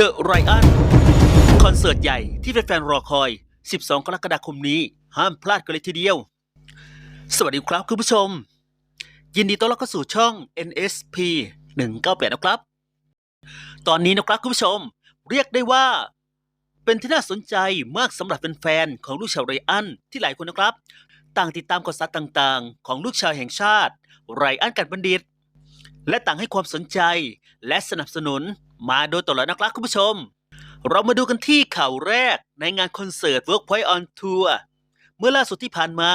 The Ryan คอนเสิร์ตใหญ่ที่แฟนๆรอคอย 12 กรกฎาคมนี้ ห้ามพลาดกันเลยทีเดียว สวัสดีครับคุณผู้ชม ยินดีต้อนรับเข้าสู่ช่อง NSP 198 นะครับ ตอนนี้นะครับคุณผู้ชม เรียกได้ว่า เป็นที่น่าสนใจมากสำหรับแฟนๆของลูกชาวไรอันที่หลายคนนะครับ ต่างติดตามข่าวสารต่างๆ ของลูกชายแห่งชาติ ไรอันกันบัณฑิต และต่างให้ความสนใจและสนับสนุน มาโดยตลอดนะครับคุณผู้ชม เรามาดูกันที่ข่าวแรกในงานคอนเสิร์ต Workpoint on Tour เมื่อล่าสุดที่ผ่านมา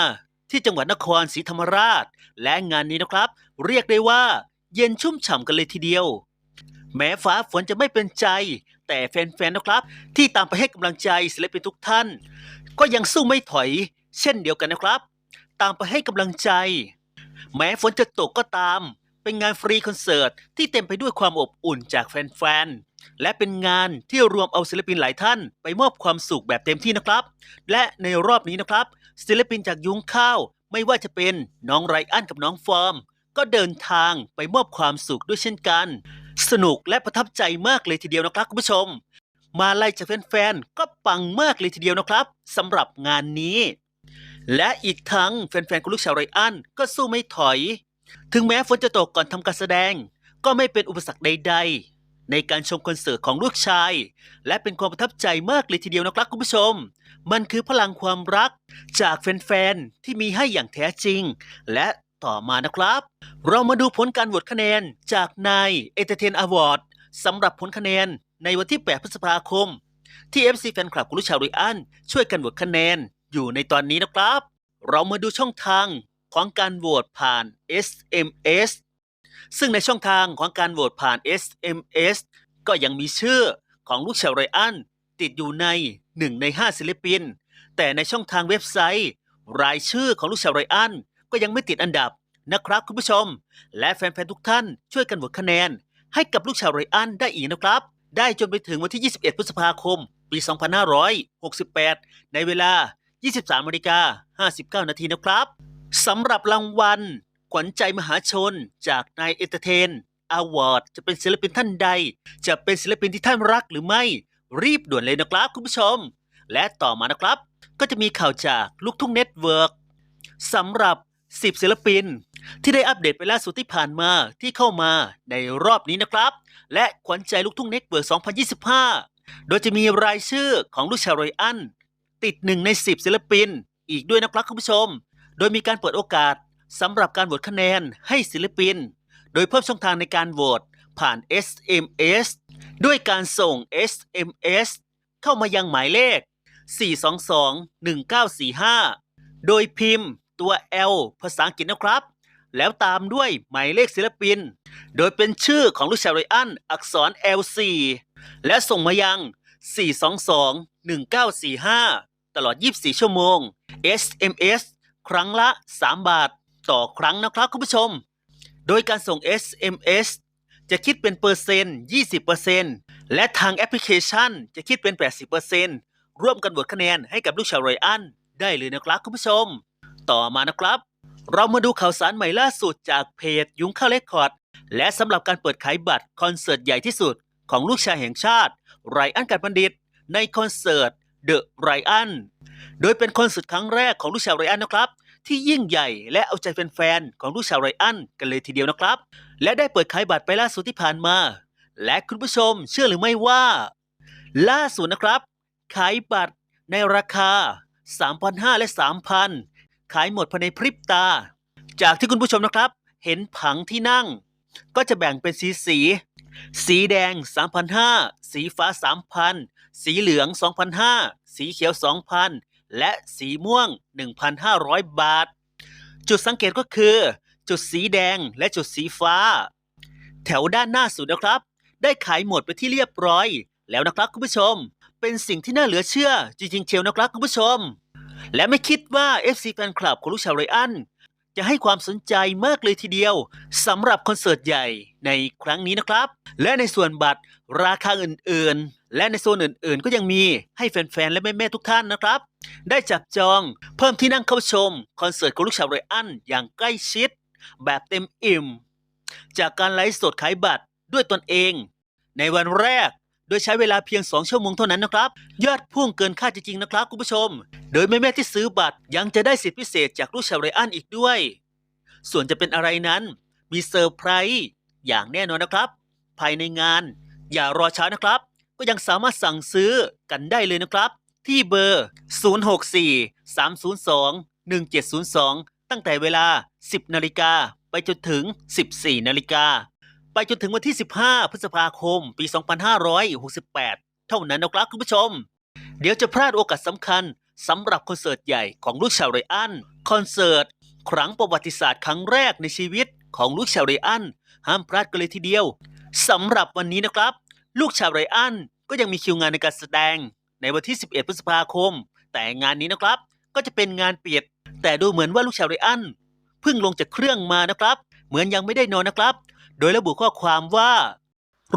ที่จังหวัดนครศรีธรรมราช และงานนี้นะครับ เรียกได้ว่าเย็นชุ่มฉ่ำกันเลยทีเดียว แม้ฟ้าฝนจะไม่เป็นใจ แต่แฟนๆนะครับ ที่ตามไปให้กำลังใจศิลปินทุกท่าน ก็ยังสู้ไม่ถอย เช่นเดียวกันนะครับ ตามไปให้กำลังใจ แม้ฝนจะตกก็ตาม เป็นงานฟรีคอนเสิร์ตที่เต็มไปด้วยความอบอุ่นจากแฟนๆ และเป็นงานที่รวมเอาศิลปินหลายท่าน ไปมอบความสุขแบบเต็มที่นะครับ และในรอบนี้นะครับ ศิลปินจากยุ้งข้าว ไม่ว่าจะเป็นน้องไรอันกับน้องฟอร์ม ก็เดินทางไปมอบความสุขด้วยเช่นกัน สนุกและประทับใจมากเลยทีเดียวนะครับคุณผู้ชม มาไล่จากแฟนๆ ก็ปังมากเลยทีเดียวนะครับสำหรับงานนี้และอีกทั้งแฟนๆของลูกชาวไรอันก็สู้ไม่ถอย ถึงแม้ฝนจะตกก่อนทำการแสดง ก็ไม่เป็นอุปสรรคใด ๆ ในการชมคอนเสิร์ตของลูกชาย และเป็นความประทับใจมากเลยทีเดียวนะครับคุณผู้ชม มันคือพลังความรักจากแฟนๆ ที่มีให้อย่างแท้จริง และต่อมานะครับ เรามาดูผลการโหวตคะแนนจากนายเอเ r เทนอวอร์ดสำหรับผลคะแนนในวันที่ 8 พฤษภาคม ที่ FC แฟนคลับของลูกชาวไรอันช่วยกันโหวตคะแนนอยู่ในตอนนี้นะครับ เรามาดูช่องทาง ของการโหวตผ่าน SMS ซึ่งในช่องทางของการโหวตผ่าน SMS ก็ยังมีชื่อของลูกชาวไรอันติดอยู่ใน 1 ใน 5 ศิลปิน แต่ในช่องทางเว็บไซต์ รายชื่อของลูกชาวไรอันก็ยังไม่ติดอันดับนะครับคุณผู้ชม และแฟนๆทุกท่านช่วยกันโหวตคะแนน ให้กับลูกชาวไรอันได้อีกนะครับ ได้จนไปถึงวันที่ 21 พฤษภาคม ปี 2568 ในเวลา 23นาฬิกา59 นาทีนะครับ สำหรับรางวัล ขวัญใจมหาชนจากนายเอเ r เทนอวอร์ดจะเป็นศิลปินท่านใด จะเป็นศิลปินที่ท่านรักหรือไม่ รีบด่วนเลยนะครับคุณผู้ชม และต่อมานะครับ ก็จะมีข่าวจากลูกทุ่งเน็ตเวิร์กสำหรับ 10 ศิลปิน ที่ได้อัปเดตไปล่าสุดที่ผ่านมาที่เข้ามาในรอบนี้นะครับ และขวัญใจลูกทุ่งเน็ตเวิร์ก2025 โดยจะมีรายชื่อของลูกชาวไรอันติดหนึ่งใน 10 ศิลปิน อีกด้วยนะครับคุณผู้ชม โดยมีการเปิดโอกาสสำหรับการโหวตคะแนนให้ศิลปิน โดยเพิ่มช่องทางในการโหวตผ่าน SMS ด้วยการส่ง SMS เข้ามายังหมายเลข 422-1945 โดยพิมพ์ตัว L ภาษาอังกฤษนะครับ แล้วตามด้วยหมายเลขศิลปิน โดยเป็นชื่อของลูกชาวไรอันอักษร L4 และส่งมายัง 422-1945 ตลอด 24 ชั่วโมง SMS ครั้งละ 3 บาทต่อครั้งนะครับคุณผู้ชม โดยการส่ง SMS จะคิดเป็นเปอร์เซ็นต์20%และทางแอปพลิเคชันจะคิดเป็น 80%ร่วมกันโหวตคะแนนให้กับลูกชาวไรอันได้เลยนะครับคุณผู้ชม ต่อมานะครับ เรามาดูข่าวสารใหม่ล่าสุดจากเพจยุ้งข้าวเลคคอร์ดและสำหรับการเปิดขายบัตรคอนเสิร์ตใหญ่ที่สุดของลูกชายแห่งชาติ ไรอันกันบัณฑิต ในคอนเสิร์ตเดอะไรอันโดยเป็นคอนเสิร์ตครั้งแรกของลูกชาวไรอันนะครับ ที่ยิ่งใหญ่และเอาใจแฟนๆของลูกชาวไรอันกันเลยทีเดียวนะครับ และได้เปิดขายบัตรไปล่าสุดที่ผ่านมา และคุณผู้ชมเชื่อหรือไม่ว่า ล่าสุดนะครับ ขายบัตรในราคา 3,500 และ 3,000 ขายหมดภายในพริบตา จากที่คุณผู้ชมนะครับ เห็นผังที่นั่ง ก็จะแบ่งเป็นสีสีสีแดง 3,500 สีฟ้า 3,000 สีเหลือง 2,500 สีเขียว 2,000 และสีม่วง 1,500 บาท จุดสังเกตก็คือ จุดสีแดงและจุดสีฟ้า แถวด้านหน้าสุดนะครับ ได้ขายหมดไปที่เรียบร้อย แล้วนะครับคุณผู้ชม เป็นสิ่งที่น่าเหลือเชื่อจริงๆเชียวนะครับคุณผู้ชม และไม่คิดว่า FC แฟนคลับของลูกชาวไรอัน จะให้ความสนใจมากเลยทีเดียวสำหรับคอนเสิร์ตใหญ่ในครั้งนี้นะครับ และในส่วนบัตรราคาอื่นๆ และในโซนอื่นๆ ก็ยังมีให้แฟนๆ และแม่ๆ ทุกท่านนะครับ ได้จับจองเพิ่มที่นั่งเข้าชม คอนเสิร์ตของลูกชาวไรอันอย่างใกล้ชิด แบบเต็มอิ่ม จากการไลฟ์สดขายบัตรด้วยตนเอง ในวันแรก โดยใช้เวลาเพียง 2 ชั่วโมงเท่านั้นนะครับ ยอดพุ่งเกินคาดจริงๆนะครับคุณผู้ชม โดยแม่ๆที่ซื้อบัตรยังจะได้สิทธิพิเศษจากลูกชาวไรอันอีกด้วย ส่วนจะเป็นอะไรนั้น มีเซอร์ไพรส์อย่างแน่นอนนะครับ ภายในงาน อย่ารอช้านะครับ ก็ยังสามารถสั่งซื้อกันได้เลยนะครับ ที่เบอร์ 064 302 1702 ตั้งแต่เวลา 10 นาฬิกาไปจนถึง 14 นาฬิกา ไปจนถึงวันที่ 15 พฤษภาคม ปี 2568 เท่านั้นนะครับคุณผู้ชม เดี๋ยวจะพลาดโอกาสสำคัญสำหรับคอนเสิร์ตใหญ่ของลูกชาวไรอันคอนเสิร์ตครั้งประวัติศาสตร์ครั้งแรกในชีวิตของลูกชาวไรอันห้ามพลาดกันเลยทีเดียวสำหรับวันนี้นะครับ ลูกชาวไรอันก็ยังมีคิวงานในการแสดงในวันที่ 11 พฤษภาคม แต่งานนี้นะครับ ก็จะเป็นงานปิดแต่ดูเหมือนว่าลูกชาวไรอันเพิ่งลงจากเครื่องมานะครับ เหมือนยังไม่ได้นอนนะครับ โดยระบุข้อความว่า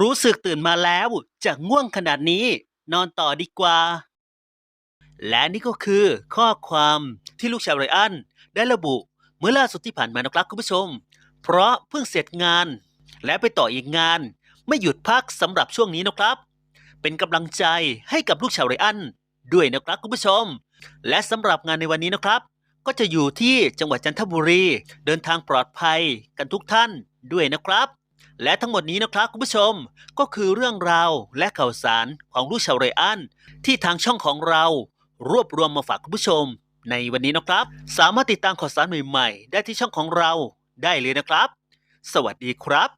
รู้สึกตื่นมาแล้วจะง่วงขนาดนี้ นอนต่อดีกว่า และนี่ก็คือข้อความที่ลูกชาวไรอันได้ระบุเมื่อล่าสุดที่ผ่านมานะครับคุณผู้ชม เพราะเพิ่งเสร็จงาน และไปต่ออีกงาน ไม่หยุดพักสำหรับช่วงนี้นะครับ เป็นกำลังใจให้กับลูกชาวไรอันด้วยนะครับคุณผู้ชม และสำหรับงานในวันนี้นะครับ ก็จะอยู่ที่จังหวัดจันทบุรี เดินทางปลอดภัยกันทุกท่าน ด้วยนะครับ และทั้งหมดนี้นะครับคุณผู้ชมก็คือเรื่องราวและข่าวสารของลูกชาวไรอันที่ทางช่องของเรารวบรวมมาฝากคุณผู้ชม ในวันนี้นะครับ สามารถติดตามข่าวสารใหม่ๆ ได้ที่ช่องของเราได้เลยนะครับ สวัสดีครับ